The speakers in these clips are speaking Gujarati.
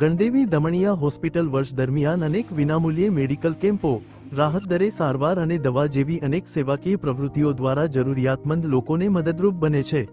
ગણદેવી દમણિયા હોસ્પિટલ વર્ષ દરમિયાન અનેક વિનામૂલ્યે મેડિકલ કેમ્પો, રાહત દરે સારવાર અને દવા જેવી અનેક સેવાકીય પ્રવૃત્તિઓ દ્વારા જરૂરિયાતમંદ લોકોને મદદરૂપ બને છે.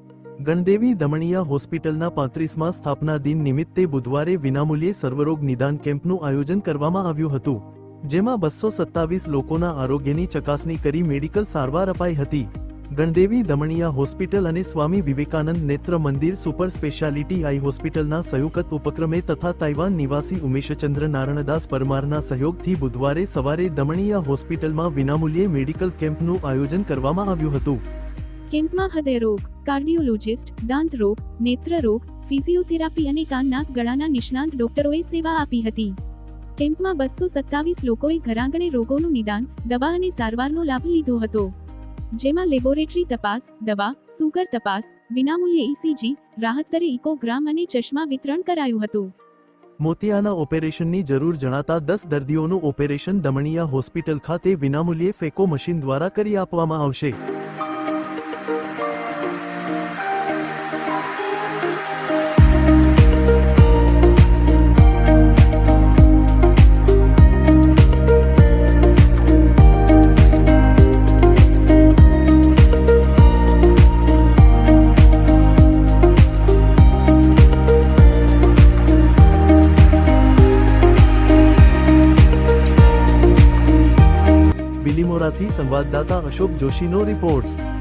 ગણદેવી દમણિયા હોસ્પિટલના પાંત્રીસમાં સ્થાપના દિન નિમિત્તે બુધવારે વિનામૂલ્યે સર્વરોગ નિદાન કેમ્પનું આયોજન કરવામાં આવ્યું હતું, જેમાં બસો સત્તાવીસ લોકોના આરોગ્યની ચકાસણી કરી મેડિકલ સારવાર અપાઈ હતી. ગણદેવી, દમણિયા હોસ્પિટલ અને સ્વામી વિવેકાનંદ નેત્ર મંદિર સુપર સ્પેશિયાલિટી આઈ હોસ્પિટલના સંયુક્ત ઉપક્રમે તથા તાઇવાન નિવાસી ઉમેશચંદ્ર નારણદાસ પરમારના સહયોગથી બુધવારે સવારે દમણિયા હોસ્પિટલમાં વિનામૂલ્યે મેડિકલ કેમ્પનું આયોજન કરવામાં આવ્યું હતું. કેમ્પમાં હૃદયરોગ કાર્ડિયોલોજિસ્ટ, દાંત રોગ, નેત્ર રોગ, ફિઝિયોથેરાપી અને કાન, નાક, ગળાના નિષ્ણાંત ડોક્ટરોએ સેવા આપી હતી. કેમ્પમાં બસો સત્તાવીસ લોકોએ ઘરાંગણે રોગોનું નિદાન, દવા અને સારવારનો લાભ લીધો હતો. જેમાં લેબોરેટરી તપાસ, દવા, સુગર તપાસ, વિનામૂલ્યે ઈસીજી રાહત દરે ઇકોગ્રામ અને ચશ્મા વિતરણ કરાયું હતું. મોતિયાના ઓપરેશનની જરૂર જણાતા દસ દર્દીઓનું ઓપરેશન દમણિયા હોસ્પિટલ ખાતે વિનામૂલ્યે ફેકો મશીન દ્વારા કરી આપવામાં આવશે. બિલીમોરાથી સંવાદદાતા અશોક જોશીનો રિપોર્ટ.